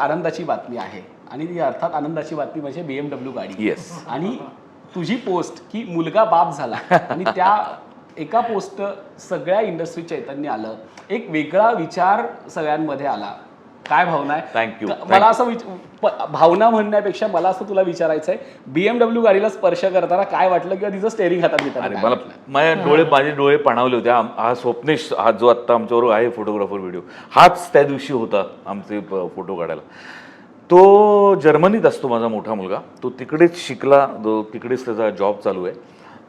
आनंदाची बातमी आहे. आणि ती अर्थात आनंदाची बातमी म्हणजे बीएमडब्ल्यू गाडी. येस आणि तुझी पोस्ट की मुलगा बाप झाला. आणि त्या एका पोस्ट सगळ्या इंडस्ट्री चैतन्य आलं. एक वेगळा विचार सगळ्यांमध्ये आला. काय भावना आहे? Thank मला असं विच- भावना म्हणण्यापेक्षा मला असं तुला विचारायचं आहे बीएमडब्ल्यू गाडीला स्पर्श करताना काय वाटलं किंवा तिचं स्टेअरिंग हातात घेताना अरे काय मला वाटलं? माझे डोळे माझे डोळे पाणावले होते. आम- हा स्वप्नेश हा जो आत्ता आमच्याबरोबर आहे फोटोग्राफर व्हिडिओ हाच त्या दिवशी होता आमचे प- फोटो काढायला. तो जर्मनीत असतो माझा मोठा मुलगा. तो तिकडेच शिकला तो तिकडेच त्याचा जॉब चालू आहे.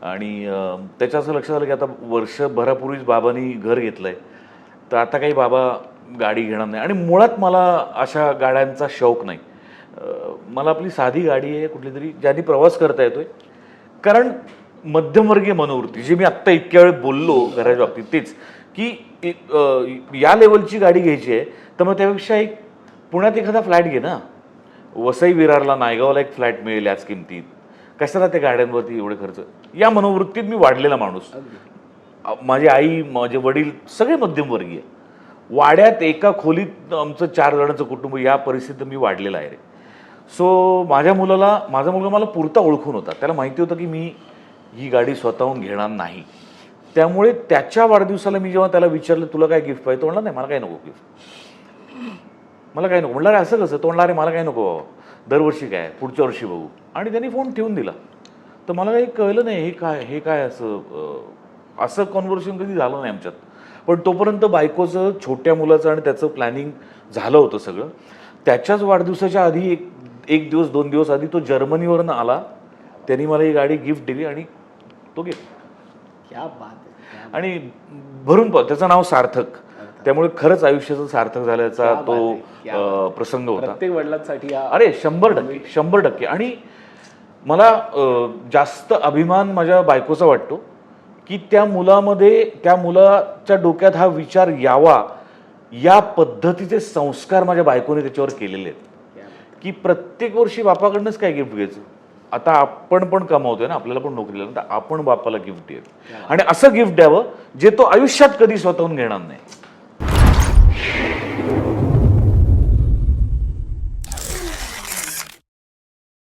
आणि अं, त्याच्या असं लक्षात आलं की आता वर्षभरापूर्वीच बाबांनी घर घेतलं आहे तर आता काही बाबा गाडी घेणार नाही. आणि मुळात मला अशा गाड्यांचा शौक नाही. मला आपली साधी गाडी आहे कुठली तरी ज्याने प्रवास करता येतोय. कारण मध्यमवर्गीय मनोवृत्ती जी मी आत्ता इतक्या वेळ बोललो घराच्या बाबतीत तेच की या लेवलची गाडी घ्यायची आहे तर मग त्यापेक्षा एक पुण्यात एखादा फ्लॅट घे ना. वसई विरारला नायगावला एक फ्लॅट मिळेल याच किमतीत. कशाला त्या गाड्यांवरती एवढे खर्च? या मनोवृत्तीत मी वाढलेला माणूस. माझी आई माझे वडील सगळे मध्यमवर्गीय. वाड्यात एका खोलीत आमचं चार जणांचं कुटुंब या परिस्थितीत मी वाढलेलं आहे रे. सो माझ्या मुलाला माझा मुलगा मला पुरता ओळखून होता. त्याला माहिती होतं की मी ही गाडी स्वतःहून घेणार नाही. त्यामुळे त्याच्या वाढदिवसाला मी जेव्हा त्याला विचारलं तुला काय गिफ्ट पाहिजे? तो म्हणला नाही मला काय नको गिफ्ट मला काय नको. म्हणलं असं कसं? तो म्हणला अरे मला काय नको बाबा. दरवर्षी काय? पुढच्या वर्षी बघू. आणि त्यांनी फोन ठेवून दिला. तर मला काही कळलं नाही हे काय हे काय असं असं कॉन्व्हर्सेशन कधी झालं नाही आमच्यात. पण तोपर्यंत बायकोचं छोट्या मुलाचं आणि त्याचं प्लॅनिंग झालं होतं सगळं. त्याच्याच वाढदिवसाच्या आधी एक एक दिवस दोन दिवस आधी तो जर्मनीवरनं आला. त्यांनी मला ही गाडी गिफ्ट दिली आणि तो क्या आणि भरून पाव त्याचं नाव सार्थक. त्यामुळे खरंच आयुष्याचं सार्थक झाल्याचा तो प्रसंग होता. प्रत्येक वडिलांसाठी अरे शंभर टक्के शंभर टक्के. आणि मला जास्त अभिमान माझ्या बायकोचा वाटतो. की त्या मुलामध्ये त्या मुलाच्या डोक्यात हा विचार यावा या पद्धतीचे संस्कार माझ्या बायकोने त्याच्यावर केलेले आहेत. की प्रत्येक वर्षी बापाकडनंच काय गिफ्ट घ्यायचं? आता आपण पण कमावतोय ना आपल्याला पण नोकरीला तर आपण बापाला गिफ्ट द्यायचं आणि असं गिफ्ट द्यावं जे तो आयुष्यात कधी स्वतःहून घेणार नाही.